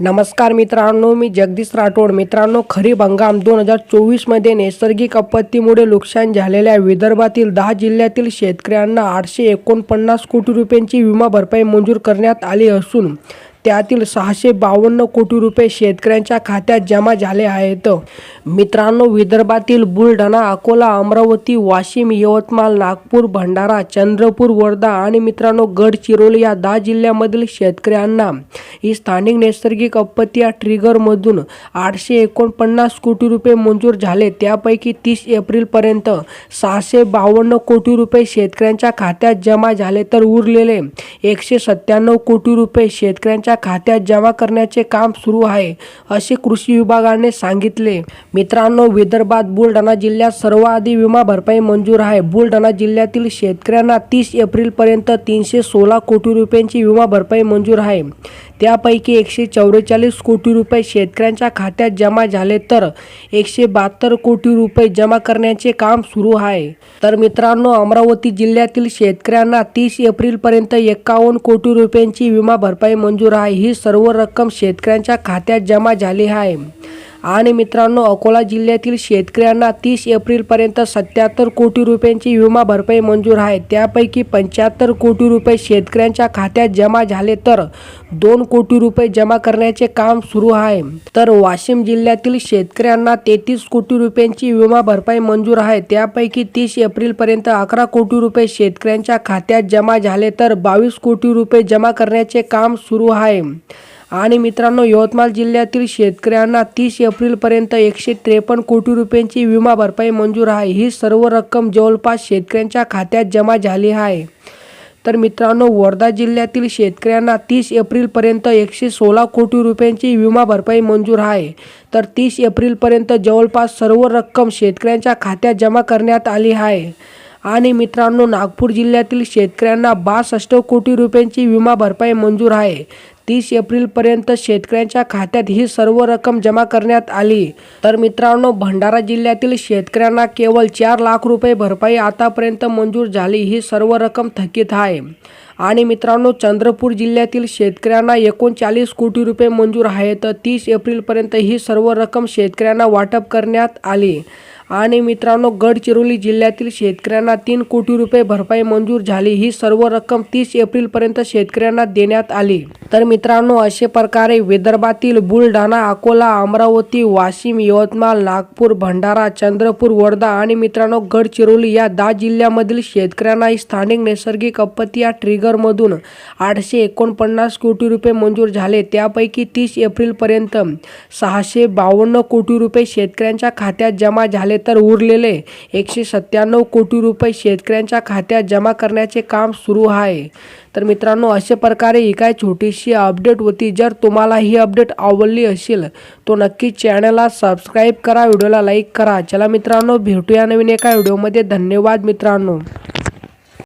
नमस्कार मित्रांनो मी जगदीश राठोड. मित्रांनो खरीप हंगाम दोन हजार चोवीसमध्ये नैसर्गिक आपत्तीमुळे नुकसान झालेल्या विदर्भातील दहा जिल्ह्यातील शेतकऱ्यांना आठशे एकोणपन्नास कोटी रुपयांची विमा भरपाई मंजूर करण्यात आली असून त्यातील सहाशे बावन्न कोटी रुपये शेतकऱ्यांच्या खात्यात जमा झाले आहेत. मित्रांनो विदर्भातील बुलढाणा अकोला अमरावती वाशिम यवतमाळ नागपूर भंडारा चंद्रपूर वर्धा आणि मित्रांनो गडचिरोली या दहा जिल्ह्यामधील शेतकऱ्यांना ही स्थानिक नैसर्गिक आपत्ती या ट्रिगरमधून आठशे एकोणपन्नास कोटी रुपये मंजूर झाले. त्यापैकी तीस एप्रिलपर्यंत सहाशे बावन्न कोटी रुपये शेतकऱ्यांच्या खात्यात जमा झाले तर उरलेले एकशे सत्त्याण्णव कोटी रुपये शेतकऱ्यांच्या खात्यात जमा करण्याचे काम सुरू आहे असे कृषी विभागाने सांगितले. मित्रांनो विदर्भात बुलढाणा जिल्ह्यात सर्वाधिक विमा भरपाई मंजूर आहे. बुलढाणा जिल्ह्यातील शेतकऱ्यांना तीस एप्रिलपर्यंत तीनशे सोळा कोटी रुपयांची विमा भरपाई मंजूर आहे. त्यापैकी एकशे चौवेचाळीस कोटी रुपये शेतकऱ्यांच्या खात्यात जमा झाले तर एकशे बहात्तर कोटी रुपये जमा करण्याचे काम सुरू आहे. तर मित्रांनो अमरावती जिल्ह्यातील शेतकऱ्यांना तीस एप्रिलपर्यंत एकावन्न कोटी रुपयांची विमा भरपाई मंजूर आहे ही सर्व रक्कम शेतकऱ्यांच्या खात्यात जमा झाली आहे. आणि मित्रांनो अकोला जिल्ह्यातील शेतकऱ्यांना तीस एप्रिलपर्यंत सत्याहत्तर कोटी रुपयांची विमा भरपाई मंजूर आहे. त्यापैकी पंच्याहत्तर कोटी रुपये शेतकऱ्यांच्या खात्यात जमा झाले तर दोन कोटी रुपये जमा करण्याचे काम सुरू आहे. तर वाशिम जिल्ह्यातील शेतकऱ्यांना तेहतीस कोटी रुपयांची विमा भरपाई मंजूर आहे. त्यापैकी तीस एप्रिलपर्यंत अकरा कोटी रुपये शेतकऱ्यांच्या खात्यात जमा झाले तर बावीस कोटी रुपये जमा करण्याचे काम सुरू आहे. आणि मित्रांनो यवतमाळ जिल्ह्यातील शेतकऱ्यांना तीस एप्रिलपर्यंत एकशे त्रेपन्न कोटी रुपयांची विमा भरपाई मंजूर आहे. ही सर्व रक्कम जवळपास शेतकऱ्यांच्या खात्यात जमा झाली आहे. तर मित्रांनो वर्धा जिल्ह्यातील शेतकऱ्यांना तीस एप्रिलपर्यंत एकशे सोळा कोटी रुपयांची विमा भरपाई मंजूर आहे. तर तीस एप्रिलपर्यंत जवळपास सर्व रक्कम शेतकऱ्यांच्या खात्यात जमा करण्यात आली आहे. आणि मित्रांनो नागपूर जिल्ह्यातील शेतकऱ्यांना बासष्ट कोटी रुपयांची विमा भरपाई मंजूर आहे. तीस एप्रिलपर्यंत शेतकऱ्यांच्या खात्यात ही सर्व रक्कम जमा करण्यात आली. तर मित्रांनो भंडारा जिल्ह्यातील शेतकऱ्यांना केवळ चार लाख रुपये भरपाई आतापर्यंत मंजूर झाली ही सर्व रक्कम थकीत आहे. आणि मित्रांनो चंद्रपूर जिल्ह्यातील शेतकऱ्यांना एकोणचाळीस कोटी रुपये मंजूर आहे तर तीस एप्रिलपर्यंत ही सर्व रक्कम शेतकऱ्यांना वाटप करण्यात आली. आणि मित्रांनो गडचिरोली जिल्ह्यातील शेतकऱ्यांना तीन कोटी रुपये भरपाई मंजूर झाली. ही सर्व रक्कम तीस एप्रिलपर्यंत शेतकऱ्यांना देण्यात आली. तर मित्रांनो अशा प्रकारे विदर्भातील बुलढाणा अकोला अमरावती वाशिम यवतमाळ नागपूर भंडारा चंद्रपूर वर्धा आणि मित्रांनो गडचिरोली या दहा जिल्ह्यामधील शेतकऱ्यांना स्थानिक नैसर्गिक आपत्ती या ट्रिगरमधून आठशे एकोणपन्नास कोटी रुपये मंजूर झाले. त्यापैकी तीस एप्रिलपर्यंत सहाशे बावन्न कोटी रुपये शेतकऱ्यांच्या खात्यात जमा झाले. तर उरलेले एकशे सत्त्याण्णव कोटी रुपये शेतकऱ्यांच्या खात्यात जमा करण्याचे काम सुरू आहे. तर मित्रांनो अशा प्रकारे ही काय छोटीशी अपडेट होती. जर तुम्हाला ही अपडेट आवडली असेल तो नक्की चॅनलला सबस्क्राईब करा व्हिडिओला लाईक करा. चला मित्रांनो भेटूया नवीन एका व्हिडिओमध्ये धन्यवाद मित्रांनो.